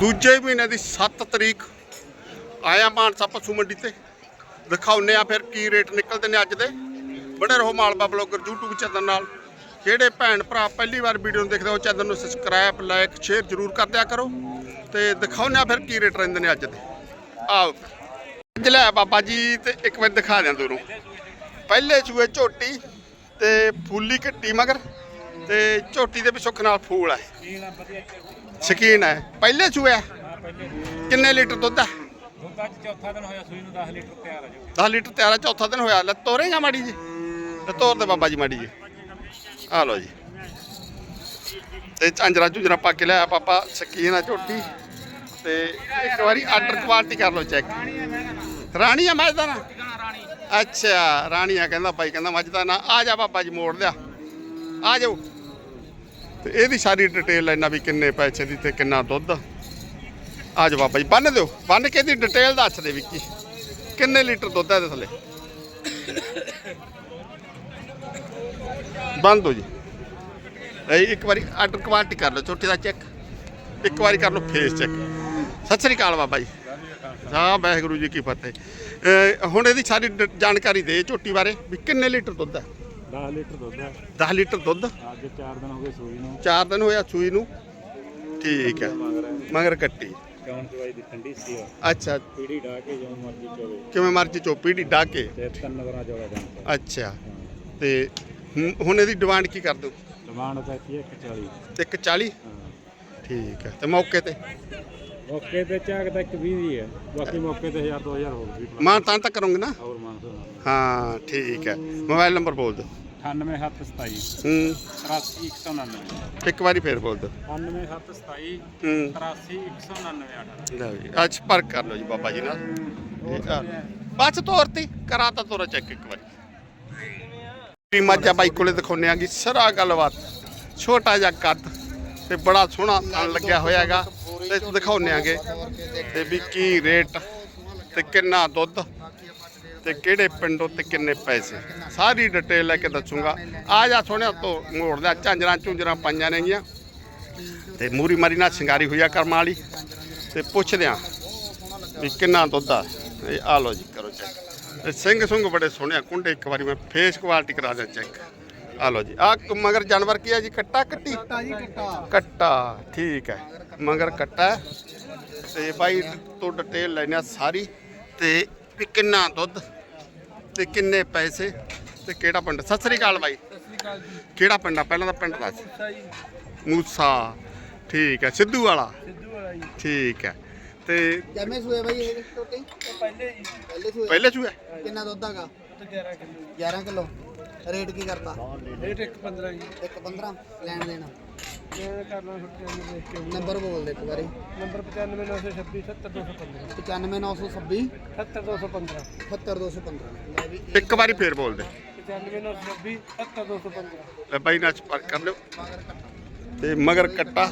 ਦੂਜੇ ਮਹੀਨੇ ਦੀ 7 ਤਰੀਕ ਆਇਆ ਮਾਨਸਾ ਪਸ਼ੂ ਮੰਡੀ ਤੇ। ਦਿਖਾਉਨੇ ਆ ਫਿਰ ਕੀ ਰੇਟ ਨਿਕਲਦੇ ਨੇ ਅੱਜ ਦੇ। ਬੜੇ ਰਹੋ ਮਾਲਵਾ ਬਲੌਗਰ YouTube ਚੈਨਲ ਨਾਲ। ਜਿਹੜੇ ਭੈਣ ਭਰਾ ਪਹਿਲੀ ਵਾਰ ਵੀਡੀਓ ਨੂੰ ਦੇਖਦੇ ਹੋ, ਚੈਨਲ ਨੂੰ ਸਬਸਕ੍ਰਾਈਬ ਲਾਈਕ ਸ਼ੇਅਰ ਜ਼ਰੂਰ ਕਰ ਦਿਆ ਕਰੋ। ਤੇ ਦਿਖਾਉਨੇ ਆ ਫਿਰ ਕੀ ਰੇਟ ਰਹਿੰਦੇ ਨੇ ਅੱਜ ਦੇ। ਆਓ। ਅੱਜ ਲੈ ਬਾਬਾ ਜੀ ਤੇ ਇੱਕ ਵਾਰ ਦਿਖਾ ਦਿਆਂ ਦੂਰੋਂ ਪਹਿਲੇ ਚੂਹੇ ਝੋਟੀ ਤੇ ਫੁੱਲੀ ਘੱਟੀ ਮਗਰ ਤੇ ਝੋਟੀ ਦੇ ਵੀ ਸੁੱਖ ਨਾਲ ਫੂਲ ਹੈ ਸ਼ਕੀਨ ਹੈ। ਪਹਿਲੇ ਆ? ਕਿੰਨੇ ਲੀਟਰ ਦੁੱਧ ਹੈ ਦੁੱਧ ਅੱਜ ਚੌਥਾ ਦਿਨ ਹੋਇਆ ਸੂਈ ਨੂੰ 10 ਲੀਟਰ ਤਿਆਰ ਆ ਜੋ। 10 ਲੀਟਰ ਤਿਆਰਾ ਚੌਥਾ ਦਿਨ ਹੋਇਆ। ਲੈ ਤੋਰੇਗਾ ਮਾੜੀ ਜੀ? ਤੇ ਤੋਰ ਦੇ ਬਾਬਾ ਜੀ ਮਾੜੀ ਜੀ। ਆ ਲਓ ਜੀ। ਤੇ ਝਾਂਜਰਾ ਝੁੰਜਰਾ ਪਾ ਕੇ ਲਿਆ ਪਾਪਾ ਸ਼ਕੀਨ ਆ ਝੋਟੀ। ਤੇ ਇੱਕ ਵਾਰੀ ਆਰਡਰ ਕੁਆਲਿਟੀ ਕਰ ਲਓ ਚੈੱਕ ਰਾਣੀ ਆ ਮੱਝ ਦਾ ਨਾ? ਅੱਛਾ ਰਾਣੀ ਆ ਕਹਿੰਦਾ ਭਾਈ ਕਹਿੰਦਾ ਮੱਝ ਦਾ ਨਾ। ਆ ਜਾ ਬਾਬਾ ਜੀ ਮੋੜ ਲਿਆ। ਆ ਜਾਓ। ਤੇ ਇਹਦੀ ਸਾਰੀ ਡਿਟੇਲ ਲੈਣਾ ਵੀ ਕਿੰਨੇ ਪੈਸੇ ਦੀ ਤੇ ਕਿੰਨਾ ਦੁੱਧ? ਆ ਜਾ ਬਾਬਾ ਜੀ, ਬੰਨ ਦਿਓ, ਬੰਨ ਕੇ ਇਹਦੀ ਡਿਟੇਲ ਦੱਸ ਦੇ ਵਿੱਕੀ। ਕਿੰਨੇ ਲੀਟਰ ਦੁੱਧ ਹੈ ਇਹਦੇ ਥੱਲੇ? ਬੰਦ ਦੋ ਜੀ। ਇਹ ਇੱਕ ਵਾਰੀ ਆਰਡਰ ਕੁਆਲਿਟੀ ਕਰ ਲਓ ਛੋਟੇ ਦਾ ਚੈੱਕ ਇੱਕ ਵਾਰੀ ਕਰ ਲਓ ਫੇਸ ਚੈੱਕ ਸਤਿ ਸ੍ਰੀ ਅਕਾਲ ਬਾਬਾ ਜੀ। ਹਾਂ, ਵਾਹਿਗੁਰੂ ਜੀ ਕੀ ਫਤਿਹ। ਹੁਣ ਇਹਦੀ ਸਾਰੀ ਡ- ਜਾਣਕਾਰੀ ਦੇ ਝੋਟੀ ਬਾਰੇ ਵੀ ਕਿੰਨੇ ਲੀਟਰ ਦੁੱਧ ਹੈ? 10 ਲੀਟਰ ਦੁੱਧ ਆ 10 ਲੀਟਰ ਦੁੱਧ? ਅੱਜ 4 ਦਿਨ ਹੋ ਗਏ ਸੂਈ ਨੂੰ। 4 ਦਿਨ ਹੋਇਆ ਸੂਈ ਨੂੰ? ਠੀਕ ਹੈ। ਮਗਰ ਕੱਟੀ। ਕੌਣ ਦਵਾਈ ਦੀ ਠੰਡੀ ਸੀ ਅੱਛਾ। ਪੀੜੀ ਢਾ ਕੇ ਜਿਵੇਂ ਮਰਜ਼ੀ ਚੋਵੇ। ਕਿਵੇਂ ਮਰਜ਼ੀ ਚੋਪੀ ਢੀ ਡਾ ਕੇ? ਤੇ ਤਿੰਨ ਵਾਰਾਂ ਜੋੜਾ ਜਾਂਦਾ ਅੱਛਾ। ਤੇ ਹੁਣ- ਇਹਦੀ ਡਿਮਾਂਡ ਕੀ ਕਰ ਦੋ ਡਿਮਾਂਡ ਪੈਤੀ 140 ਇੱਕ 40 ਹਾਂ। ਠੀਕ ਹੈ। ਤੇ ਮੌਕੇ ਤੇ? ਮੌਕੇ ਤੇ ਚਾਕ ਤਾਂ ਇੱਕ 20 ਦੀ ਹੈ। ਬਾਕੀ ਮੌਕੇ ਤੇ 1000 2000 ਹੋਰ ਵੀ। ਮਾਨ ਤਾਂ ਤੱਕ ਕਰੋਗੇ ਨਾ? ਹੋਰ ਮਾਨ ਸੋ ਹਾਂ ਠੀਕ ਹੈ। ਮੋਬਾਈਲ ਨੰਬਰ ਬੋਲ ਦਿਓ। 98727 ਹੂੰ। 83199 ਇੱਕ ਵਾਰੀ ਫੇਰ ਬੋਲ ਦਿਓ 98727 ਹੂੰ। 83199 ਲਓ ਜੀ ਅੱਜ ਸੰਪਰਕ ਕਰ ਲਓ ਜੀ ਬਾਬਾ ਜੀ ਨਾਲ। ਇਹ ਆ। ਬਸ ਤੋਰਤੀ ਕਰਾ ਤਾ ਤੋਰਾ ਚੈੱਕ ਇੱਕ ਵਾਰੀ। ਵੀ ਮੱਝਾ ਬਾਈ ਕੋਲੇ ਦਿਖਾਉਨੇ ਆਂਗੀ ਸਾਰਾ ਗੱਲਬਾਤ ਛੋਟਾ ਜਿਹਾ ਕੱਦ ਤੇ ਬੜਾ ਸੋਹਣਾ ਥਣ ਲੱਗਿਆ ਹੋਇਆ ਹੈਗਾ। ਤੇ ਦਿਖਾਉਨੇ ਆਂਗੇ ਤੇ ਵੀ ਕੀ ਰੇਟ ਤੇ ਕਿੰਨਾ ਦੁੱਧ ਤੇ ਕਿਹੜੇ ਪਿੰਡੋਂ ਤੇ ਕਿੰਨੇ ਪੈਸੇ? ਸਾਰੀ ਡਿਟੇਲ ਲੈ ਕੇ ਦੱਸੂਗਾ। ਆ ਜਾ ਸੋਹਣਿਆ ਤੋਂ ਮੋੜ ਲਿਆ ਝਾਂਜਰਾਂ ਝੁੰਜਰਾਂ ਪਾਈਆਂ ਨੇਗੀਆਂ ਤੇ ਮੂਰੀ ਮਾਰੀ ਨਾਲ ਸ਼ਿੰਗਾਰੀ ਹੋਈ ਆ ਕਰਮਾਂ ਵਾਲੀ। ਤੇ ਪੁੱਛਦੇ ਆ ਵੀ ਕਿੰਨਾ ਦੁੱਧ ਆ? ਇਹ ਆ ਲਓ ਜੀ ਕਰੋ ਚੈੱਕ ਸਿੰਘ ਸੁੰਗ ਬੜੇ ਸੋਹਣੇ ਕੁੰਡੇ ਇੱਕ ਵਾਰੀ ਮੈਂ ਫੇਸ ਕੁਆਲਿਟੀ ਕਰਾ ਦਿਆਂ ਚੈੱਕ ਆ ਲਓ ਜੀ ਆ ਮਗਰ ਜਾਨਵਰ ਕੀ ਆ ਜੀ? ਕੱਟਾ ਕੱਟੀ? ਕੱਟਾ ਠੀਕ ਹੈ। ਮਗਰ ਕੱਟਾ। ਹੈ। ਤੇ ਬਾਈ ਤੋਂ ਡਿਟੇਲ ਲੈਣਾ ਸਾਰੀ। ਤੇ ਵੀ ਕਿੰਨਾ ਦੁੱਧ? ਤੇ ਕਿੰਨੇ ਪੈਸੇ ਤੇ ਕਿਹੜਾ ਪਿੰਡ? ਸਤਿ ਸ੍ਰੀ ਅਕਾਲ ਬਾਈ। ਕਿਹੜਾ ਪਿੰਡ ਆ? ਪਹਿਲਾਂ ਤਾਂ ਪਿੰਡ ਦੱਸ। ਮੂਸਾ ਠੀਕ ਹੈ ਸਿੱਧੂ ਵਾਲਾ। ਠੀਕ ਹੈ ਤੇ ਜਮੇ ਸੂਏ ਬਾਈ ਇਹ ਟੋਟੇ? ਪਹਿਲੇ ਪਹਿਲੇ ਸੂਏ। ਪਹਿਲੇ ਚੂਆ ਕਿੰਨਾ ਦੁੱਧ ਹੈਗਾ? 11 ਕਿਲੋ। ਰੇਟ ਕੀ ਕਰਦਾ ਰੇਟ 115 ਜੀ। ਇੱਕ 15 ਲੈਣ ਦੇਣਾ। ਮੈਂ ਕਰਨਾ ਛੁੱਟੀਆਂ ਨੂੰ ਦੇਖ ਕੇ ਨੰਬਰ ਬੋਲ ਦੇ ਇੱਕ ਵਾਰੀ। ਨੰਬਰ 95926 70215 95926 70215 70215 ਲੈ ਵੀ ਇੱਕ ਵਾਰੀ ਫੇਰ ਬੋਲ ਦੇ। 95926 70215 ਲੈ ਬਾਈ ਨਾਲ ਸੰਪਰਕ ਕਰ ਲਿਓ। ਤੇ ਮਗਰ ਕੱਟਾ।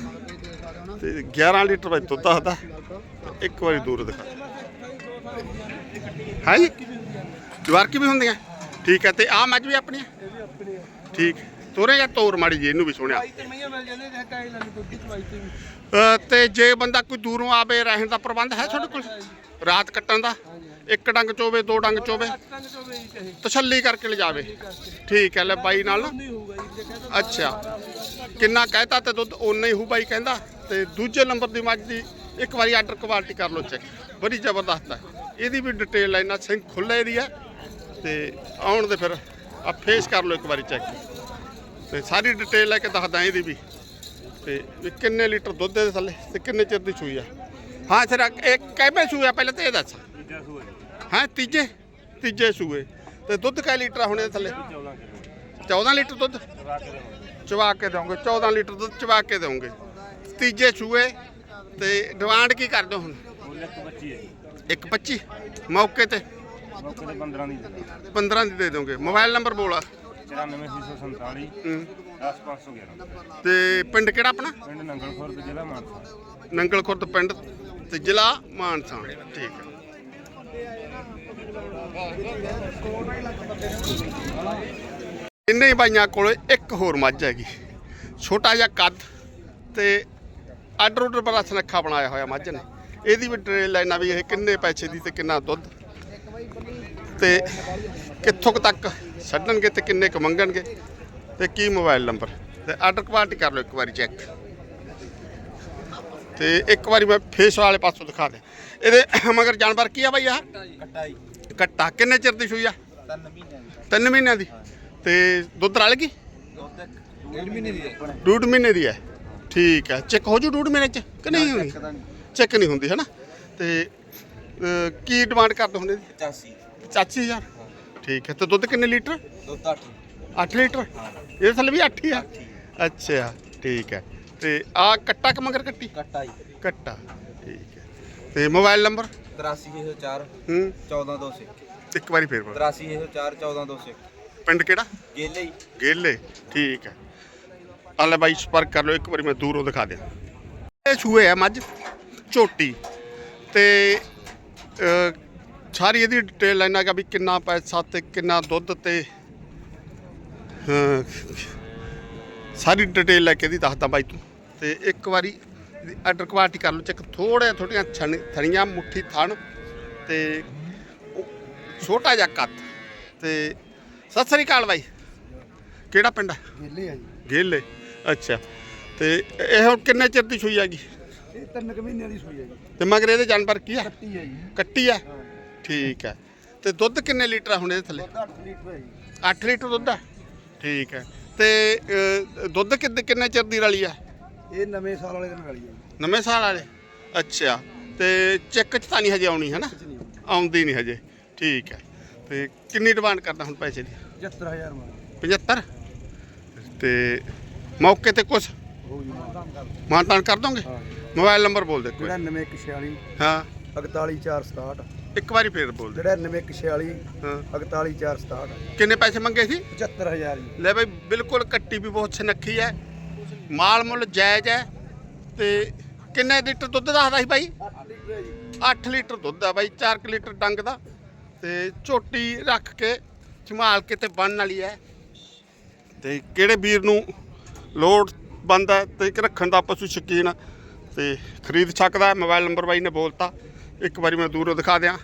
ਤੇ 11 ਲੀਟਰ ਵਿੱਚ ਦੁੱਧ ਆਦਾ ਇੱਕ ਵਾਰੀ ਦੂਰ ਦਿਖਾ। ਹੈ ਜੀ? ਜਵਾਰ ਕੀ ਵੀ ਹੁੰਦੀਆਂ? ਠੀਕ ਹੈ ਤੇ ਆ ਮੱਝ ਵੀ ਆਪਣੀ ਹੈ? ਠੀਕ। ਤੋਰੇ ਜਾਂ ਤੋਰ ਮਾੜੀ ਜੀ ਇਹਨੂੰ ਵੀ ਸੁਣਿਆ। ਤੇ ਮਈਆਂ ਮਿਲ ਜਾਂਦੇ ਨੇ ਕਾਈ ਲੱਗ ਦੁੱਧ ਚਵਾਈ ਤੇ ਵੀ। ਅ, ਤੇ ਜੇ ਬੰਦਾ ਕੋਈ ਦੂਰੋਂ ਆਵੇ ਰਹਿਣ ਦਾ ਪ੍ਰਬੰਧ ਹੈ ਤੁਹਾਡੇ ਕੋਲ? ਰਾਤ ਕੱਟਣ ਦਾ? ਇੱਕ ਡੰਗ ਚੋਵੇ ਦੋ ਡੰਗ ਚੋਵੇ? ਤੰਗ ਤੋਂ ਵੀ ਚਾਹੇ। ਤਸੱਲੀ ਕਰਕੇ ਲਿਜਾਵੇ। ਠੀਕ ਹੈ ਲੈ ਬਾਈ ਨਾਲ। ਨਾ ਨਹੀਂ ਹੋਊਗਾ ਜੀ ਜੇ ਕਹਿੰਦਾ ਅੱਛਾ। ਕਿੰਨਾ ਕਹਿਤਾ ਤੇ ਦੁੱਧ ਓਨਾ ਹੀ ਹੂ ਬਾਈ ਕਹਿੰਦਾ। ਤੇ ਦੂਜੇ ਨੰਬਰ ਦੀ ਮੱਝ ਦੀ ਇੱਕ ਵਾਰੀ ਆਰਡਰ ਕੁਆਲਿਟੀ ਕਰ ਲਓ ਚੈੱਕ। ਬੜੀ ਜ਼ਬਰਦਸਤ ਹੈ। ਇਹਦੀ ਵੀ ਡਿਟੇਲ ਲੈਣਾ ਸਿੰਘ ਖੁੱਲੇ ਦੀ ਹੈ। ਤੇ ਆਉਣ ਦੇ ਫਿਰ ਆ ਫੇਸ ਕਰ ਲਓ ਇੱਕ ਵਾਰੀ ਚੈੱਕ। ਤੇ ਸਾਰੀ ਡਿਟੇਲ ਲੈ ਕੇ ਦੱਸਦਾ ਇਹਦੀ ਵੀ। ਤੇ ਵੀ ਕਿੰਨੇ ਲੀਟਰ ਦੁੱਧ ਦੇ ਥੱਲੇ ਤੇ ਕਿੰਨੇ ਚਿਰ ਦੀ ਸੂਈ ਆ। ਹਾਂ ਸਰ ਇੱਕ ਕਿਵੇਂ ਸੂਈ ਆ ਪਹਿਲਾਂ ਤੇ ਇਹ ਦੱਸ। ਹਾਂ ਤੀਜੇ ਤੀਜੇ ਸੂਏ। ਤੇ ਦੁੱਧ ਕੈ ਲੀਟਰ ਆ ਹੁਣ ਇਹਦੇ ਥੱਲੇ? 14 ਕਿਲੋ। 14 ਲੀਟਰ ਦੁੱਧ? ਚਵਾ ਕੇ ਦਵਾਂਗੇ। 14 ਲੀਟਰ ਦੁੱਧ ਚਵਾ ਕੇ ਦਵਾਂਗੇ। ਤੀਜੇ ਸੂਏ ਤੇ ਡਿਮਾਂਡ ਕੀ ਕਰਦੇ ਹੁਣ? ਬੋਲੇ ਇੱਕ ਬੱਚੀ ਹੈ ਜੀ। ਇੱਕ 25 ਮੌਕੇ ਤੇ? ਮੌਕੇ ਤੇ 15 ਦੀ ਦੇ 15 ਦੀ ਦੇ ਦੋਗੇ ਮੋਬਾਈਲ ਨੰਬਰ ਬੋਲ 94647 ਹੂੰ। 10511 ਤੇ। ਪਿੰਡ ਕਿਹੜਾ ਆਪਣਾ? ਪਿੰਡ ਨੰਗਲ ਖੁਰਦ ਜ਼ਿਲ੍ਹਾ ਮਾਨਸਾ। ਨੰਗਲ ਖੁਰਦ ਪਿੰਡ ਤੇ ਜ਼ਿਲ੍ਹਾ ਮਾਨਸਾ। ਠੀਕ ਹੈ। ਇੰਨੇ ਹੀ ਬਾਈਆਂ ਕੋਲ ਇੱਕ ਹੋਰ ਮੱਝ ਹੈਗੀ। ਛੋਟਾ ਜਿਹਾ ਕੱਦ ਤੇ ਆਰਡਰ ਆਰਡਰ ਬੜਾ ਸੁਨੱਖਾ ਬਣਾਇਆ ਹੋਇਆ ਮੱਝ ਨੇ। ਇਹਦੀ ਵੀ ਡਿਟੇਲ ਲੈਣਾ ਵੀ ਇਹ ਕਿੰਨੇ ਪੈਸੇ ਦੀ ਤੇ ਕਿੰਨਾ ਦੁੱਧ? ਤੇ ਕਿੱਥੋਂ ਕੁ ਤੱਕ ਛੱਡਣਗੇ ਤੇ ਕਿੰਨੇ ਕੁ ਮੰਗਣਗੇ ਤੇ ਕੀ ਮੋਬਾਈਲ ਨੰਬਰ? ਤੇ ਆਰਡਰ ਕੁਆਲਿਟੀ ਕਰ ਲਓ ਇੱਕ ਵਾਰੀ ਚੈੱਕ ਤੇ ਇੱਕ ਵਾਰੀ ਮੈਂ ਫੇਸ ਵਾਲੇ ਪਾਸੋਂ ਦਿਖਾ ਦੇ। ਇਹਦੇ ਮਗਰ ਜਾਨਵਰ ਕੀ ਆ ਬਾਈ ਆ ਕੱਟਾ। ਜੀ ਕੱਟਾ ਕਿੰਨੇ ਚਿਰ ਦੀ ਸੂਈ ਆ? ਤਿੰਨ ਮਹੀਨੇ ਦੀ ਤਿੰਨ ਮਹੀਨਿਆਂ ਦੀ। ਤੇ ਦੁੱਧ ਰਲ ਗਈ? ਦੁੱਧ ਡੇਢ ਮਹੀਨੇ ਦੀ ਹੈ। ਡੂਢ ਮਹੀਨੇ ਦੀ ਹੈ ਠੀਕ ਹੈ। ਚੈੱਕ ਹੋ ਜੂ ਡੂਢ ਮਹੀਨੇ ਚ? ਕਿ ਨਹੀਂ ਹੋਣੀ ਚੈੱਕ ਨਹੀਂ। ਹੁੰਦੀ ਹੈ ਨਾ? ਤੇ ਕੀ ਡਿਮਾਂਡ ਕਰਦੇ ਹੁੰਦੇ ਜੀ? 85 85000 ਠੀਕ ਹੈ ਤੇ ਦੁੱਧ ਕਿੰਨੇ ਲੀਟਰ? ਦੁੱਧ 8 8 ਲੀਟਰ? ਇਹਦੇ ਥੱਲੇ ਵੀ 8 ਹੀ ਆ? ਅੱਛਾ ਠੀਕ ਹੈ। ਤੇ ਆ ਕੱਟਾ ਕ ਮਗਰ ਕੱਟੀ? ਕੱਟਾ ਜੀ। ਕੱਟਾ ਠੀਕ ਹੈ। ਤੇ ਮੋਬਾਈਲ ਨੰਬਰ? 8304 ਹੂੰ। 14200 ਇੱਕ। ਵਾਰੀ ਫੇਰ ਬੋਲ। 8304 14200 ਪਿੰਡ ਕਿਹੜਾ? ਗੇਲੇ ਜੀ। ਗੇਲੇ ਠੀਕ ਹੈ। ਆ ਲੈ ਬਾਈ ਸੰਪਰਕ ਕਰ ਲਓ ਇੱਕ ਵਾਰੀ ਮੈਂ ਦੂਰੋਂ ਦਿਖਾ ਦਿਆਂ। ਇਹ ਛੂਏ ਆ ਮੱਝ ਝੋਟੀ। ਤੇ ਸਾਰੀ ਇਹਦੀ ਡਿਟੇਲ ਲੈਣਾ ਕਿ ਵੀ ਕਿੰਨਾ ਪੈਸਾ ਤੇ ਕਿੰਨਾ ਦੁੱਧ ਤੇ ਸਾਰੀ ਡਿਟੇਲ ਲੈ ਕੇ ਇਹਦੀ ਦੱਸਦਾ ਬਾਈ ਤੂੰ। ਤੇ ਇੱਕ ਵਾਰੀ ਆਰਡਰ ਕੁਆਲਿਟੀ ਕਰ ਲਓ ਚੈੱਕ ਥੋੜੇ ਥੋੜੀਆਂ ਥਣੀਆਂ ਮੁੱਠੀ ਥਣ ਤੇ ਛੋਟਾ ਜਿਹਾ ਕੱਦ। ਤੇ ਸਤਿ ਸ੍ਰੀ ਅਕਾਲ ਬਾਈ। ਕਿਹੜਾ ਪਿੰਡ ਹੈ ਗੇਲੇ ਆ ਜੀ। ਗੇਲੇ ਅੱਛਾ। ਤੇ ਇਹ ਹੁਣ ਕਿੰਨੇ ਚਿਰ ਦੀ ਸੂਈ ਹੈਗੀ? ਇਹ ਤਿੰਨ ਕੁ ਮਹੀਨਿਆਂ ਦੀ ਸੂਈ ਹੈ ਜੀ। ਤੇ ਮਗਰ ਇਹਦੇ ਜਾਨਵਰ ਕੀ ਆ? ਕੱਟੀ ਹੈ ਜੀ। ਕੱਟੀ ਆ? ਠੀਕ ਹੈ। ਤੇ ਦੁੱਧ ਕਿੰਨੇ ਲੀਟਰ ਆ ਹੁਣ ਇਹਦੇ ਥੱਲੇ? ਦੁੱਧ 8 ਲੀਟਰ ਹੈ ਜੀ। 8 ਲੀਟਰ ਦੁੱਧ ਆ ਠੀਕ ਹੈ। ਤੇ ਦੁੱਧ ਕਿੰਨੇ ਕਿੰਨੇ ਚਿਰ ਦੀ ਰਲੀ ਆ? ਇਹ ਨਵੇਂ ਸਾਲ ਵਾਲੇ ਦਿਨ ਵਾਲੀ ਹੈ ਜੀ। ਨਵੇਂ ਸਾਲ ਵਾਲੇ? ਅੱਛਾ। ਤੇ ਚੈੱਕ ਚ ਤਾਂ ਨਹੀਂ ਹਜੇ ਆਉਣੀ ਹੈ ਨਾ ਕੁਛ ਨਹੀਂ ਆਉਂਦੀ ਨਹੀਂ ਹਜੇ। ਠੀਕ ਹੈ। ਤੇ ਕਿੰਨੀ ਡਿਮਾਂਡ ਕਰਦਾ ਹੁਣ ਪੈਸੇ ਦੀ? 75000 ਮਾਰ 75 ਤੇ ਮੌਕੇ ਤੇ ਕੁਝ ਹੋ ਜੀ ਮਾਨਤਾਨ ਕਰ ਦੋਗੇ? ਹਾਂ ਮੋਬਾਈਲ ਨੰਬਰ ਬੋਲ ਦੇ ਕੋਈ 99146 ਹਾਂ। 41467 ਇੱਕ ਵਾਰੀ ਫੇਰ ਬੋਲ ਦੇ 99146 ਹਾਂ। 41467 ਕਿੰਨੇ ਪੈਸੇ ਮੰਗੇ ਸੀ? 75000 ਜੀ। ਲੈ ਬਈ ਬਿਲਕੁਲ ਕੱਟੀ ਵੀ ਬਹੁਤ ਸੁਨੱਖੀ ਹੈ। ਮਾਲ ਮੁੱਲ ਜਾਇਜ਼ ਹੈ। ਤੇ ਕਿੰਨੇ ਲੀਟਰ ਦੁੱਧ ਦੱਸਦਾ ਸੀ ਬਾਈ? 8 ਲੀਟਰ ਹੈ ਜੀ। 8 ਲੀਟਰ ਦੁੱਧ ਆ ਬਾਈ 4 ਲੀਟਰ ਡੰਗ ਦਾ। ਤੇ ਝੋਟੀ ਰੱਖ ਕੇ ਸੰਭਾਲ ਕੇ ਤੇ ਬਣਨ ਵਾਲੀ ਹੈ। ਤੇ ਕਿਹੜੇ ਵੀਰ ਨੂੰ ਲੋਡ ਬੰਦਾ ਤੇ ਇੱਕ ਰੱਖਣ ਦਾ ਪਸ਼ੂ ਸ਼ੌਕੀਨ ਤੇ ਖਰੀਦ ਸਕਦਾ। ਮੋਬਾਈਲ ਨੰਬਰ ਬਾਈ ਨੇ ਬੋਲਤਾ। ਇੱਕ ਵਾਰੀ ਮੈਂ ਦੂਰੋਂ ਦਿਖਾ ਦਿਆਂ।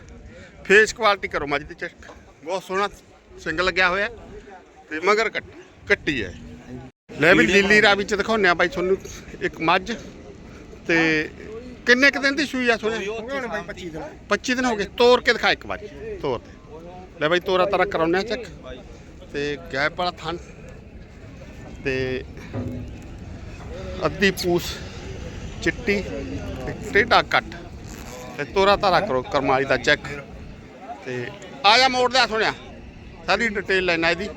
ਫੇਸ ਕੁਆਲਿਟੀ ਕਰੋ ਮੱਝ ਦੀ ਚੈੱਕ। ਬਹੁਤ ਸੋਹਣਾ ਸਿੰਗ ਲੱਗਿਆ ਹੋਇਆ ਤੇ ਮਗਰ ਕੱਟ ਕੱਟੀ ਹੈ। ਲੈ ਵੀ ਲੀਲੀ ਰਾਵੀ ਚ ਦਿਖਾਉਂਦੇ ਆ ਬਾਈ ਤੁਹਾਨੂੰ ਇੱਕ ਮੱਝ। ਤੇ ਕਿੰਨੇ ਕੁ ਦਿਨ ਦੀ ਸੂਈ ਆ ਸੁਣਿਆ ਹੁਣ 25 ਦਿਨ 25 ਦਿਨ ਹੋ ਗਏ। ਤੋੜ ਕੇ ਦਿਖਾ ਇੱਕ ਵਾਰੀ। ਤੋੜ ਦੇ ਲੈ ਬਾਈ ਤੋਰਾ ਤਾਰਾ ਕਰਾਉਂਦੇ ਆ ਚੈੱਕ। ਤੇ ਗੈਪ ਵਾਲਾ ਥਣ। ਤੇ ਅੱਧੀ ਪੂਸ ਚਿੱਟੀ ਤੇ ਟੇਢਾ ਕੱਟ। ਤੇ ਤੋਰਾ ਤਾਰਾ ਕਰੋ ਕਰਮਾਲੀ ਦਾ ਚੈੱਕ। ਤੇ ਆ ਜਾ ਮੋੜ ਦਾ ਸੁਣਿਆ ਸਾਰੀ ਡਿਟੇਲ ਲੈਣਾ ਇਹਦੀ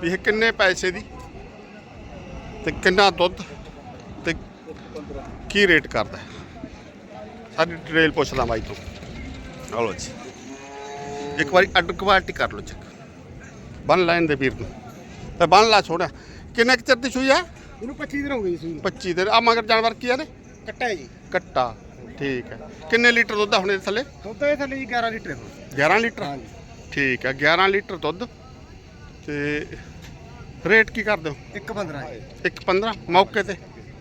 ਵੀ ਇਹ ਕਿੰਨੇ ਪੈਸੇ ਦੀ ਤੇ ਕਿੰਨਾ ਦੁੱਧ ਤੇ ਕੀ ਰੇਟ ਕਰਦਾ। ਸਾਰੀ ਡਿਟੇਲ ਪੁੱਛਦਾ ਬਾਈ ਤੋਂ। ਹਲੋ ਜੀ। ਇੱਕ ਵਾਰੀ ਅੱਡ ਕੁਆਲਿਟੀ ਕਰ ਲਓ ਚੈੱਕ ਬਨ ਲਾਈਨ ਦੇ ਵੀਰ ਨੂੰ। ਤੇ ਬਨ ਲਾ ਛੋੜਿਆ ਕਿੰਨੇ ਕੁ ਚਿਰ ਦੀ ਸੂਈ ਆ? ਇਹਨੂੰ 25 ਦਿਨ ਹੋ ਗਏ ਸੀ 25 ਦਿਨ। ਆ ਮਗਰ ਜਾਨਵਰ ਕੀ ਆ ਨੇ ਕੱਟਾ ਜੀ। ਕੱਟਾ। ਠੀਕ ਹੈ। ਕਿੰਨੇ ਲੀਟਰ ਦੁੱਧ ਆ ਹੁਣ ਇਹਦੇ ਥੱਲੇ? ਦੁੱਧ ਇਹ ਥੱਲੇ ਜੀ 11 ਲੀਟਰ 11 ਲੀਟਰ? ਹਾਂਜੀ। ਠੀਕ ਹੈ 11 ਲੀਟਰ ਦੁੱਧ। ਤੇ ਰੇਟ ਕੀ ਕਰਦੇ ਹੋ? ਇੱਕ 15 ਹੈ ਇੱਕ 15 ਮੌਕੇ ਤੇ?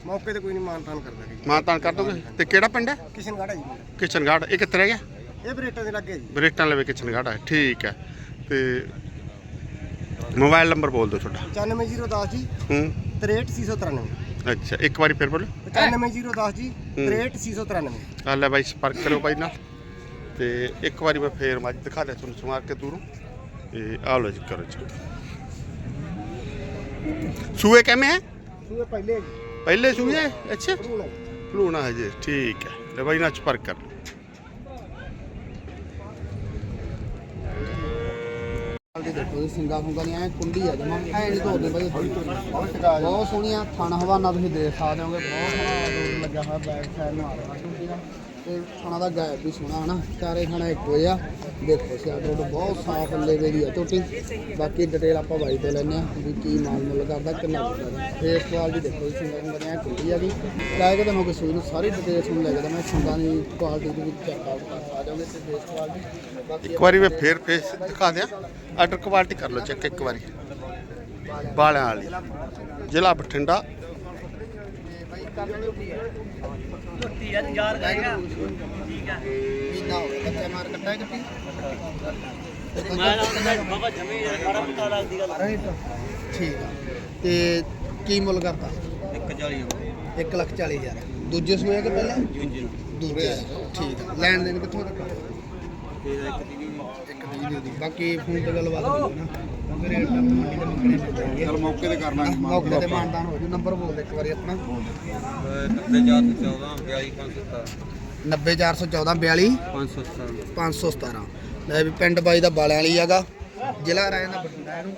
ਮੌਕੇ ਤੇ ਕੋਈ ਨਹੀਂ ਮਾਨਤਾਨ ਕਰਦਾ ਜੀ। ਮਾਨਤਾਨ ਕਰ ਦੋਗੇ? ਤੇ ਕਿਹੜਾ ਪਿੰਡ ਹੈ? ਕਿਸ਼ਨਗੜ੍ਹ ਹੈ ਜੀ। ਕਿਚਨਗਾਰਡ ਇਹ ਕਿੱਥੇ ਰਹਿ ਗਿਆ? ਇਹ ਬਰੇਟਾ ਦੇ ਲੱਗੇ ਜੀ। ਬਰੇਟਾਂ ਲਵੇ ਕਿਚਨਗਾਰਡ ਹੈ। ਠੀਕ ਹੈ। ਤੇ ਮੋਬਾਈਲ ਨੰਬਰ ਬੋਲ ਦਿਓ ਤੁਹਾਡਾ। 95010 ਜੀ। ਹੂੰ। 63693 ਅੱਛਾ ਇੱਕ ਵਾਰੀ ਫਿਰ ਬੋਲੋ। 95010 ਜੀ 63693 ਆ ਲੈ ਬਾਈ ਸੰਪਰਕ ਕਰੋ ਬਾਈ ਨਾਲ। ਤੇ ਇੱਕ ਵਾਰੀ ਮੈਂ ਫੇਰ ਮੱਝ ਦਿਖਾ ਦਿਆ ਤੁਹਾਨੂੰ ਸਮਾਰ ਕੇ ਦੂਰੋਂ। ਇਹ ਆ ਲੋ ਜੀ ਕਰੋ ਜੀ। ਸੂਏ ਕਿਵੇਂ ਹੈ? ਸੂਏ ਪਹਿਲੇ ਪਹਿਲੇ ਸੂਏ? ਅੱਛਾ। ਭਲੂਣਾ ਹੈ ਜੀ ਠੀਕ ਹੈ। ਲੈ ਬਾਈ ਨਾਲ ਸੰਪਰਕ ਕਰ ਲਓ। ਦੀ ਦੇਖੋ ਜੀ ਸਿੰਗਾ ਫੁੰਗਾ ਨਹੀਂ ਐ ਕੁੰਡੀ ਆ ਜਮਾ ਐ ਨਹੀਂ ਧੋਦੇ ਬਈ ਬਹੁਤ ਸੋਹਣੀਆਂ ਥਣ ਹਵਾਨਾ ਤੁਸੀਂ ਦੇਖ ਸਕਦੇ ਹੋਗੇ ਬਹੁਤ ਸੋਹਣਾ ਰੋਡ ਲੱਗਿਆ ਹੋਇਆ ਬੈਕ ਸਾਈਡ ਨੂੰ ਆ ਰਿਹਾ। ਤੇ ਥਣਾ ਦਾ ਗੈਪ ਵੀ ਸੋਹਣਾ ਹਨਾ, ਚਾਰੇ ਥਣਾ ਇੱਕੋ ਹੀ ਆ। ਦੇਖੋ ਸਿਆਡ ਰੋਡ ਬਹੁਤ ਸਾਫ਼ ਲੇਵੇ ਦੀ ਆ ਝੋਟੀ ਬਾਕੀ ਡਿਟੇਲ ਆਪਾਂ ਬਾਈ ਤੋਂ ਲੈਣੇ ਆ ਵੀ ਕੀ ਮਾਲ ਮੁੱਲ ਕਰਦਾ, ਕਿੰਨਾ ਕਰਦਾ। ਫੇਸ ਕੁਆਲਿਟੀ ਦੇਖੋ ਜੀ ਸਿੰਗਾ ਫੁੰਗਾ ਐ ਕੁੰਡੀ ਆ ਗਈ ਕਾਇ ਕਿ ਤੁਹਾਨੂੰ ਕਿਸੇ ਨੂੰ ਸਾਰੀ ਡਿਟੇਲ ਸੁਣ ਲੈ ਮੈਂ ਸਿੰਗਾ ਦੀ ਕੁਆਲਿਟੀ ਦੇ ਚੈੱਕ ਆਊਟ ਕਰ ਆ ਜਾਓਗੇ ਤੇ ਫੇਸ ਕੁਆਲਿਟੀ ਇੱਕ ਵਾਰੀ ਮੈਂ ਫੇਰ ਫੇਸ ਦਿਖਾ ਦਿਆਂ। ਆਰਡਰ ਕੁਆਲਿਟੀ ਕਰ ਲਓ ਚੈੱਕ ਇੱਕ ਵਾਰੀ। ਬਾਲਿਆਂ ਵਾਲੀ। ਜ਼ਿਲ੍ਹਾ ਬਠਿੰਡਾ। ਝੋਟੀ ਕਰੇਗਾ। ਠੀਕ ਆ। ਮਹੀਨਾ ਹੋ ਗਿਆ ਬੱਚਾ ਮਾਰ ਕੱਟਾ ਕੱਟੀ ਮੈਂ ਨਾ ਬਾਬਾ ਜਮੇ ਯਾਰ ਬੜਾ ਪਤਾ ਲੱਗਦੀ ਗੱਲ। ਠੀਕ ਆ। ਤੇ ਕੀ ਮੁੱਲ ਕਰਦਾ 140 1 ਲੱਖ 40 ਹਜ਼ਾਰ। ਦੂਜੇ ਸੂਏ ਕਿ ਪਹਿਲੇ? ਦੂਜੇ ਠੀਕ ਆ। ਲੈਣ ਦੇਣ ਕਿੱਥੋਂ ਤੱਕ? ਤੇ ਇੱਕ ਦੀ ਦੇ ਬਾਕੀ ਫੋਨ ਤੇ ਗੱਲਬਾਤ ਹੋ ਨਾ। ਕਿਉਂਕਿ ਰੇਟ ਤਾਂ ਮੰਡੀ ਦੇ ਮੰਗਣੇ ਪੈਂਦੇ ਚਲ ਮੌਕੇ ਤੇ ਕਰਨਾ ਮੌਕੇ ਤੇ ਮਾਨਦਾਨ ਹੋ ਜੂ। ਨੰਬਰ ਬੋਲ ਦੇ ਇੱਕ ਵਾਰੀ ਆਪਣਾ। 90414 90414 517 517 ਲੈ ਵੀ ਪਿੰਡ ਬਾਈ ਦਾ ਬਾਲਿਆਂ ਵਾਲੀ ਹੈਗਾ। ਜ਼ਿਲ੍ਹਾ ਰਾਏ ਦਾ ਬਠਿੰਡਾ ਇਹਨੂੰ।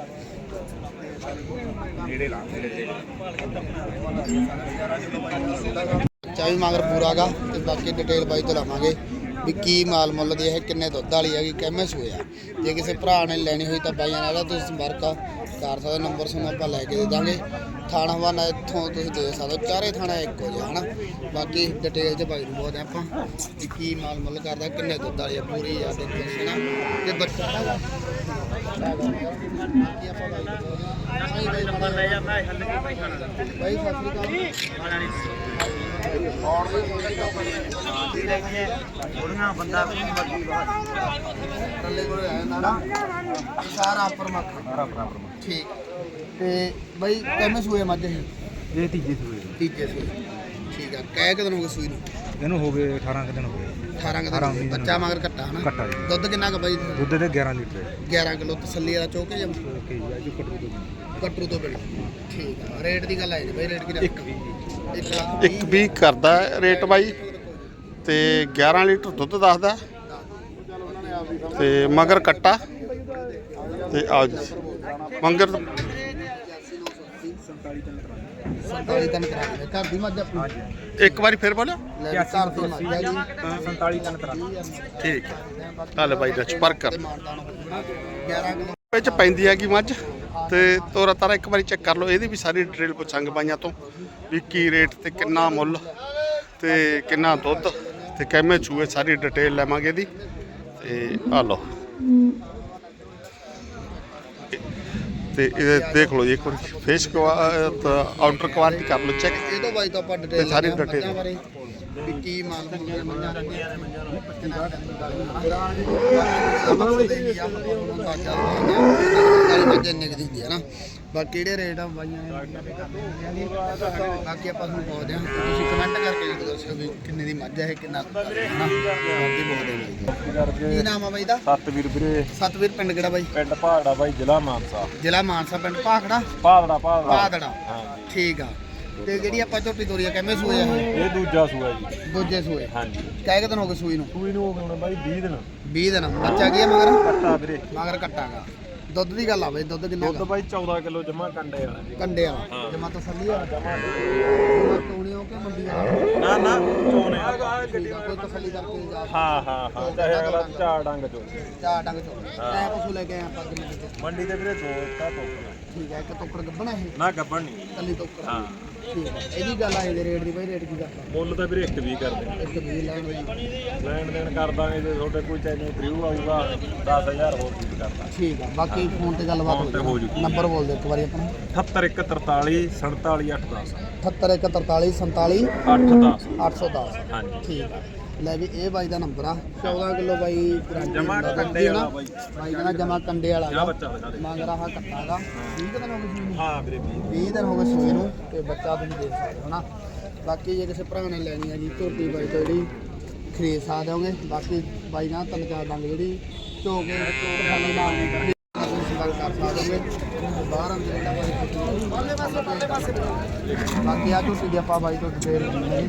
ਚਾਹੀ ਮਗਰ ਪੂਰਾਗਾ ਤੇ ਬਾਕੀ ਡਿਟੇਲ ਬਾਈ ਤੋਂ ਲਵਾਂਗੇ। ਵੀ ਕੀ ਮਾਲ ਮੁੱਲ ਦੀ ਹੈ ਕਿੰਨੇ ਦੁੱਧ ਵਾਲੀ ਹੈਗੀ ਕਿਵੇਂ ਸੂਆ ਜੇ ਕਿਸੇ ਭਰਾ ਨੇ ਲੈਣੀ ਹੋਈ ਤਾਂ ਬਾਈਆਂ ਨਾਲ ਤੁਸੀਂ ਸੰਪਰਕ ਕਰ ਸਕਦੇ ਨੰਬਰ ਸਾਨੂੰ ਆਪਾਂ ਲੈ ਕੇ ਦੇ ਦਾਂਗੇ। ਥਾਣਾ ਹਵਾਨਾ ਇੱਥੋਂ ਤੁਸੀਂ ਦੇ ਸਕਦੇ ਹੋ, ਚਾਰੇ ਥਾਣਾ ਇੱਕੋ ਜਿਹਾ, ਹਨਾ। ਬਾਕੀ ਡਿਟੇਲ ਚ ਬਾਈ ਨੂੰ ਬਹੁਤ ਆਪਾਂ ਵੀ ਕੀ ਮਾਲ ਮੁੱਲ ਕਰਦਾ, ਕਿੰਨੇ ਦੁੱਧ ਵਾਲੀ ਆ, ਪੂਰੀ ਆ ਤੇ ਕਿਸੇ ਤੇ ਬੱਚਾ ਹੈਗਾ। ਬਾਕੀ ਆਪਾਂ ਬਾਈ ਨੂੰ ਨੰਬਰ ਲੈ ਜਾ ਮੈਂ ਹੱਲ ਕੇ ਭਾਈ ਖਾਣਾ ਬਾਈ ਸਤਿ ਸ੍ਰੀ ਅਕਾਲ ਥੋੜੀਆਂ ਬੰਦਾ ਕੋਈ ਨਹੀਂ ਮਰਦੀ ਬਾਹਰ ਥੱਲੇ ਕੋਲ ਆਇਆ ਨਾ ਸਾਰਾ ਉੱਪਰ ਮੱਖਾ ਠੀਕ ਤੇ ਬਈ ਕਿਵੇਂ ਸੂਏ ਮੱਝ ਇਹ ਇਹ ਤੀਜੇ ਸੂਏ ਤੀਜੇ ਸੂਏ ਠੀਕ ਆ ਕਹਿ ਕਦੋਂ ਹੋ ਗਏ ਸੂਈ ਨੂੰ ਇਹਨੂੰ ਹੋ ਗਏ 18 ਕੁ ਦਿਨ ਹੋ ਗਏ 18 ਕਦੋਂ 18 ਦਿਨ ਬੱਚਾ ਮਗਰ ਕੱਟਾ ਹਨਾ ਕੱਟਾ ਜੀ। ਦੁੱਧ ਕਿੰਨਾ ਕੁ ਬਈ ਦੁੱਧ ਦੇ 11 ਲੀਟਰ 11 ਕਿਲੋ ਤਸੱਲੀ ਵਾਲਾ ਚੋਕੇ ਜਾਂ। ਓਕੇ ਜੀ ਅੱਜ ਕੱਟ ਦੋ ਕਟਰੂ ਤੋਂ ਬਿਲ ਠੀਕ ਆ ਰੇਟ ਦੀ ਗੱਲ ਆਈ ਜੀ ਬਈ ਰੇਟ ਕੀ ਇੱਕ ਵੀ ਇੱਕ ਲੱਖ ਇੱਕ ਵੀ ਕਰਦਾ ਹੈ ਰੇਟ ਬਾਈ। ਤੇ 11 ਲੀਟਰ ਦੁੱਧ ਦੱਸਦਾ। ਤੇ ਮਗਰ ਕੱਟਾ। ਤੇ ਆ ਜੀ। ਮੰਗਰ 47 ਤਨ ਕਰਾ ਦੇ ਘਰ ਦੀ ਮੱਝ ਆਪਣੀ? ਇੱਕ ਵਾਰੀ ਫਿਰ ਬੋਲੋ ਲੈ ਵੀ ਘਰ ਦੀ ਮੱਝ ਹੈ ਜੀ। 47 ਟਨ ਕਰਾ ਠੀਕ ਹੈ। ਚੱਲ ਬਾਈ ਦਾ ਸਪਰਕ ਕਰ 11 ਕਿਲੋ ਵਿੱਚ ਪੈਂਦੀ ਹੈਗੀ ਮੱਝ। ਤੇ ਤੋਰਾ ਤਾਰਾ ਇੱਕ ਵਾਰੀ ਚੈੱਕ ਕਰ ਲਓ, ਇਹਦੀ ਵੀ ਸਾਰੀ ਡਿਟੇਲ ਪੁੱਛਾਂਗੇ ਬਾਈਆਂ ਤੋਂ ਵੀ ਕੀ ਰੇਟ ਤੇ ਕਿੰਨਾ ਮੁੱਲ ਤੇ ਕਿੰਨਾ ਦੁੱਧ ਤੇ ਕਿਵੇਂ ਚੂਏ ਸਾਰੀ ਡਿਟੇਲ ਲਵਾਂਗੇ ਇਹਦੀ ਤੇ ਆ ਲਓ। ਤੇ ਇਹ ਦੇਖ ਲਓ ਜੀ ਇੱਕ ਵਾਰੀ ਫੇਸ ਆਊਟਰ ਕੁਆਲਿਟੀ ਕਰ ਲਓ ਚੈੱਕ ਇਹ ਤੋਂ ਬਾਈ ਤੋਂ ਆਪਾਂ ਡਿਟੇਲ ਤੇ ਸਾਰੀ detail। ਬਾਰੇ ਵੀ ਕੀ ਮਾਲ ਮੁੱਲ ਮੰਨਿਆ ਬਾਕੀ ਜਿਹੜੇ ਰੇਟ ਆ ਬਾਈਆਂ ਨੇ ਬਾਕੀ ਆਪਾਂ ਤੁਹਾਨੂੰ ਬੋਲਦੇ ਆ ਤੁਸੀਂ ਕਮੈਂਟ ਕਰਕੇ ਜ਼ਰੂਰ ਦੱਸਿਓ ਵੀ ਕਿੰਨੇ ਦੀ ਮੱਝ ਹੈ ਕਿੰਨਾ ਦੁੱਧ ਹੈ ਹਨਾ? ਬਾਕੀ ਬੋਲਦੇ ਬਾਈ ਕੀ ਨਾਮ ਆ ਬਾਈ ਦਾ? ਸਤਵੀਰ ਵੀਰੇ। ਸਤਵੀਰ ਪਿੰਡ ਕਿਹੜਾ ਬਾਈ? ਪਿੰਡ ਪਹਾੜਾ ਬਾਈ ਜ਼ਿਲ੍ਹਾ ਮਾਨਸਾ। ਜ਼ਿਲ੍ਹਾ ਮਾਨਸਾ ਪਿੰਡ ਭਾਖੜਾ? ਪਹਾੜਾ ਪਹਾੜਾ ਭਾਦੜਾ ਹਾਂਜੀ ਠੀਕ ਆ। ਤੇ ਜਿਹੜੀ ਆਪਾਂ ਝੋਟੀ ਤੋਰੀ ਆ ਕਿਵੇਂ ਸੂਏ ਆ ਇਹ? ਇਹ ਦੂਜਾ ਸੂਆ ਜੀ। ਦੂਜੇ ਸੂਏ। ਹਾਂਜੀ। ਕਾਇ ਦਿਨ ਹੋ ਗਏ ਸੂਈ ਨੂੰ। ਸੂਈ ਨੂੰ ਹੋ ਗਏ ਹੁਣ ਬਾਈ 20 ਦਿਨ। 20 ਦਿਨ। ਬੱਚਾ ਕੀ ਆ ਮਗਰ? ਕੱਟਾ ਵੀਰੇ। ਮਗਰ ਕੱਟਾਗਾ। ਦੁੱਧ ਦੀ ਗੱਲ ਆ ਬਈ ਦੁੱਧ ਕਿੰਨਾ ਦੁੱਧ? ਬਾਈ 14 ਕਿਲੋ ਜਮਾ ਕੰਡੇ ਵਾਲਾ। ਜੀ ਕੰਡੇ ਵਾਲਾ। ਜਮਾ ਤਸੱਲੀ ਆ ਜਮਾ ਤੋਣੀ ਹੋ ਕੇ ਮੰਡੀ ਆ ਨਾ। ਨਾ ਆ, ਕੋਈ ਤਸੱਲੀ ਕਰਕੇ ਜਾ ਹਾਂ ਹਾਂ ਹਾਂ ਚਾਹੇ ਅਗਲਾ ਝਾੜ ਡੰਗ ਚੋ। ਚਾਰ ਡੰਗ ਚੋ। ਐ ਪਸ਼ੂ ਲੈ ਕੇ ਆਇਆ ਦੇ ਮੰਡੀ ਦੇ ਵੀਰੇ ਦੋ ਇੱਕਾ ਟੋਕਣਾ ਠੀਕ ਹੈ ਇੱਕ ਟੋਕਰ ਗੱਬਣਾ ਇਹ। ਨਾ ਗੱਬਣ ਨਹੀਂ ਕੱਲੀ ਟੋਕਰ ਹੈ। ਇਹਦੀ ਗੱਲ ਆ ਇਹਦੇ ਰੇਟ ਦੀ ਬਈ ਰੇਟ ਕੀ ਕਰਦਾ? ਮੁੱਲ ਤਾਂ ਵੀਰੇ ਇੱਕ ਵੀ ਕਰਦੇ ਇੱਕ ਵੀ ਲੈਣ ਬਈ ਲੈਣ ਦੇਣ ਕਰ ਦਾਂਗੇ ਜੇ ਤੁਹਾਡੇ ਕੋਈ ਚੈਨਲ ਰਿਵਿਊ ਆਊਗਾ 10000 ਹੋਰ ਵੀ ਕਰਦਾ। ਠੀਕ ਆ ਬਾਕੀ ਫੋਨ ਤੇ ਗੱਲਬਾਤ ਫੋਨ ਤੇ ਹੋ ਜੂਗੀ। ਨੰਬਰ ਬੋਲ ਦੇ ਇੱਕ ਵਾਰੀ ਆਪਣਾ 7143 47810 78143 47 810 810 ਹਾਂਜੀ ਠੀਕ ਆ ਲੈ ਵੀ ਇਹ ਬਾਈ ਦਾ ਨੰਬਰ ਆ 14 ਕਿਲੋ ਬਾਈ ਗਰੰਟੀ ਜਮਾ ਕੰਡੇ। ਵਾਲਾ ਬਾਈ ਬਾਈ ਕਹਿੰਦਾ ਜਮਾ ਕੰਡੇ ਵਾਲਾ ਆ ਗਾ ਬੱਚਾ ਲਗਾ ਦੇ ਮੰਗ ਰਹਾ ਕੱਟਾ ਦਾ 20 ਕੁ ਦਿਨ ਹੋ ਗਏ ਸੂਈ ਨੂੰ ਹਾਂ ਵੀਰੇ ਵੀ 20 ਦਿਨ ਹੋ ਗਏ ਸੂਈ ਨੂੰ ਤੇ ਬੱਚਾ ਤੁਸੀਂ ਦੇਖ ਸਕਦੇ ਹੋ ਨਾ ਬਾਕੀ ਜੇ ਕਿਸੇ ਭਰਾ ਨੇ ਲੈਣੀ ਆ ਜੀ ਝੋਟੀ ਬਾਈ ਤੋਂ ਜਿਹੜੀ ਖਰੀਦ ਸਕਦੇ ਹੋਗੇ ਬਾਕੀ ਬਾਈ ਨਾਲ ਤਿੰਨ ਚਾਰ ਡੰਗ ਜਿਹੜੀ ਝੋ ਕੇ ਪਸੰਦ ਨਾਲ ਕਰ ਸਕਦੇ ਹੋਗੇ ਬਾਹਰ ਅੰਦਰ ਜਿਹੜਾ ਬਾਕੀ ਆ ਝੋਟੀ ਦੀ ਆਪਾਂ ਬਾਈ ਤੋਂ ਡਿਟੇਲ ਲੈਣੀ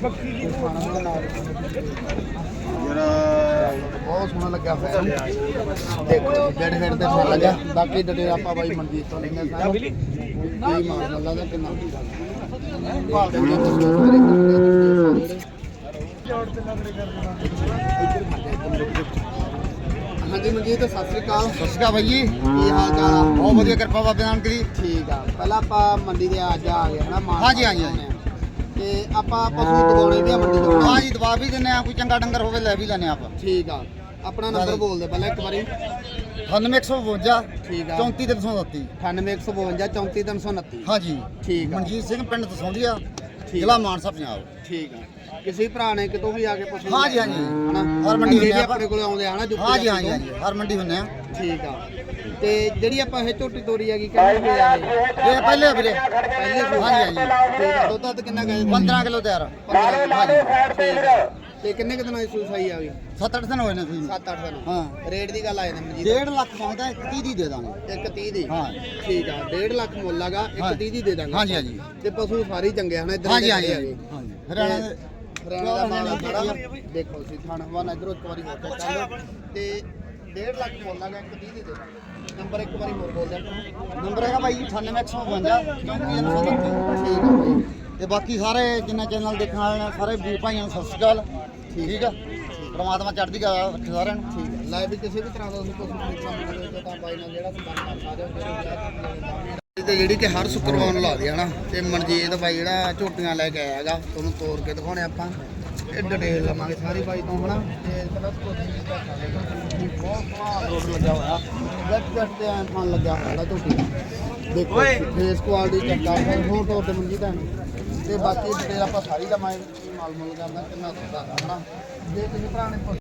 ਬਹੁਤ ਸੋਹਣਾ ਲੱਗਿਆ ਹੋਇਆ ਦੇਖੋ ਡੇਢ ਡੇਢ ਤੇ ਫੁੱਲ ਲੱਗਿਆ। ਬਾਕੀ ਡਿਟੇਲ ਆਪਾਂ ਬਾਈ ਮਨਜੀਤ ਤੋਂ ਲੈਣੇ ਸਾਰਾ। ਕੀ ਮਾਮਲਾ ਦਾ ਕਿੰਨਾ ਹਾਂਜੀ ਮਨਜੀਤ ਸਤਿ ਸ੍ਰੀ ਅਕਾਲ। ਸਤਿ ਸ਼੍ਰੀ ਅਕਾਲ ਬਾਈ ਜੀ। ਕੀ ਹਾਲ ਚਾਲ ਆ? ਬਹੁਤ ਵਧੀਆ ਕਿਰਪਾ ਬਾਬੇ ਨਾਨਕ ਦੀ। ਠੀਕ ਆ। ਪਹਿਲਾਂ ਆਪਾਂ ਮੰਡੀ ਦੇ ਅੱਜ ਆ ਗਏ ਹਨਾ ਮਾਨ ਹਾਂਜੀ, ਹਾਂਜੀ, ਹਾਂਜੀ। ਤੇ ਆਪਾਂ ਪਸ਼ੂ ਦਵਾਉਣੇ ਵੀ ਆ ਮੰਡੀ ਤੋਂ ਹਾਂ ਜੀ ਦਵਾ ਵੀ ਦਿੰਨੇ ਆ ਕੋਈ ਚੰਗਾ ਡੰਗਰ ਹੋਵੇ ਲੈ ਵੀ ਲੈਨੇ ਆਪਾਂ। ਠੀਕ ਆ। ਆਪਣਾ ਨੰਬਰ ਬੋਲ ਦੇ ਪਹਿਲਾਂ ਇੱਕ ਵਾਰੀ। 9152 ਠੀਕ ਆ। 34329 98152 34329 ਹਾਂ ਜੀ ਠੀਕ ਆ। ਮਨਜੀਤ ਸਿੰਘ ਪਿੰਡ ਦਸੌਂਦੀਆ ਜ਼ਿਲ੍ਹਾ ਮਾਨਸਾ ਪੰਜਾਬ। ਠੀਕ ਆ। ਕਿਸੇ ਭਰਾ ਨੇ ਕਿਤੋਂ ਵੀ ਆ ਕੇ ਪੁੱਛ ਹਾਂਜੀ, ਹਾਂਜੀ। ਹਨਾ? ਹਰ ਮੰਡੀ ਹੁੰਦੇ ਆ ਆਪਣੇ ਕੋਲੇ ਆਉਂਦੇ ਆ ਹਨਾ ਜੁੱਤੀ ਹਾਂਜੀ ਹਾਂਜੀ। ਹਾਂਜੀ। ਹਰ ਮੰਡੀ ਹੁੰਨੇ ਆ। ਠੀਕ ਆ। ਤੇ ਜਿਹੜੀ ਆਪਾਂ ਇਹ ਝੋਟੀ ਤੋਰੀ ਹੈਗੀ ਕਿੰਨੇ ਰੁਪਏ ਆ ਇਹ? ਇਹ ਪਹਿਲੇ ਆ ਵੀਰੇ। ਪਹਿਲੇ ਹਾਂਜੀ, ਹਾਂਜੀ। ਠੀਕ ਆ ਦੁੱਧ ਦੱਧ ਕਿੰਨਾ ਗਏ 15 ਕਿਲੋ ਤਿਆਰ 15 ਠੀਕ ਆ ਤੇ ਕਿੰਨੇ ਕੁ ਦਿਨਾਂ ਦੀ ਸੂਈ ਸਾਈ ਆ ਗਈ 7-8 ਦਿਨ ਹੋਏ ਨੇ ਤੁਸੀਂ 7-8 ਦਿਨ। ਹਾਂ। ਰੇਟ ਦੀ ਗੱਲ ਆਏ ਨੇ ਮਨਜੀਤ। 1.5 ਲੱਖ ਮੰਗਦਾ 1 ਦੀ ਦੇ ਦਾਂਗੇ। ਇੱਕ 30 ਦੀ? ਹਾਂ। ਠੀਕ ਆ। 1.5 ਲੱਖ ਮੁੱਲ ਹੈਗਾ ਇੱਕ ਹਾਂ। 30 ਦੀ ਦੇ ਦਾਂਗੇ। ਹਾਂਜੀ, ਹਾਂਜੀ। ਤੇ ਪਸ਼ੂ ਸਾਰੇ ਹੀ ਚੰਗੇ ਹਨ ਇੱਧਰ ਹਾਂਜੀ ਹਾਂਜੀ। ਹਾਂਜੀ। ਹਰਿਆਣਾ ਦੇ ਹਰਿਆਣਾ ਦਾ ਮਾਲ ਆ ਦੇਖੋ ਸੀ ਥਾਣਾ ਹਵਾਨਾ ਇਧਰੋਂ ਇੱਕ ਵਾਰੀ ਹੋਰ ਚੈੱਕ ਕਰ ਲਓ ਤੇ 1.5 ਲੱਖ ਮੁੱਲ ਹੈਗਾ ਇੱਕ 30 ਦੀ ਦੇ ਦਾਂਗੇ। ਨੰਬਰ ਇੱਕ ਵਾਰੀ ਹੋਰ ਬੋਲ ਦਿਆ। ਕਰੋ ਨੰਬਰ ਹੈਗਾ ਬਾਈ 9852 34933 ਠੀਕ ਆ ਬਾਈ। ਤੇ ਬਾਕੀ ਸਾਰੇ ਜਿੰਨਾ ਚੈਨਲ ਦੇਖਣ ਵਾਲੇ ਨੇ ਸਾਰੇ ਵੀਰ ਭਾਈਆਂ ਨੂੰ ਸਤਿ ਸ਼੍ਰੀ ਅਕਾਲ। ਠੀਕ ਆ? ਪ੍ਰਮਾਤਮਾ ਚੜ੍ਹਦੀ ਕਲਾ ਰੱਖੇ ਸਾਰਿਆਂ ਨੂੰ। ਠੀਕ ਹੈ ਲਾਈਵ ਵੀ ਕਿਸੇ ਵੀ ਤਰ੍ਹਾਂ ਦਾ ਤੁਸੀਂ ਮੰਗਦੇ ਹੋ ਤਾਂ ਬਾਈ ਨਾਲ ਜਿਹੜਾ ਸੰਪਰਕ ਕਰ ਸਕਦੇ ਹੋ ਤੇ ਜਿਹੜੀ ਕਿ ਹਰ ਸ਼ੁੱਕਰਵਾਰ ਨੂੰ ਲਾਦੀ ਹਨਾ ਤੇ ਮਨਜੀਤ ਬਾਈ ਜਿਹੜਾ ਝੋਟੀਆਂ ਲੈ ਕੇ ਆਇਆ ਹੈਗਾ ਤੁਹਾਨੂੰ ਤੋੜ ਕੇ ਦਿਖਾਉਣੇ ਆਪਾਂ। ਇਹ ਡਿਟੇਲ ਲਵਾਂਗੇ ਸਾਰੀ ਬਾਈ ਤੋਂ ਹਨਾ? ਤੇ ਪਲੱਸ ਦੀ ਬਹੁਤ ਸੋਹਣਾ ਰੋਡ ਲੱਗਿਆ ਹੋਇਆ। ਜੱਟ ਜੱਟ ਤੇ ਐਂ ਥਾਂ ਲੱਗਿਆ ਹੋਇਆ ਝੋਟੀ ਦਾ। ਦੇਖੋ ਫੇਸ ਕੁਆਲਿਟੀ ਚੱਕਾ ਹੋਰ ਤੋੜ ਤੇ ਮਨਜੀਤ ਹੈ ਤੇ ਬਾਕੀ ਡਿਟੇਲ ਆਪਾਂ ਸਾਰੀ ਕੀ ਮਾਲ ਮੁੱਲ ਕਰਦਾ ਕਿੰਨਾ ਸੌਦਾ ਹਨਾ? ਜੇ ਕਿਸੇ ਭਰਾ ਨੇ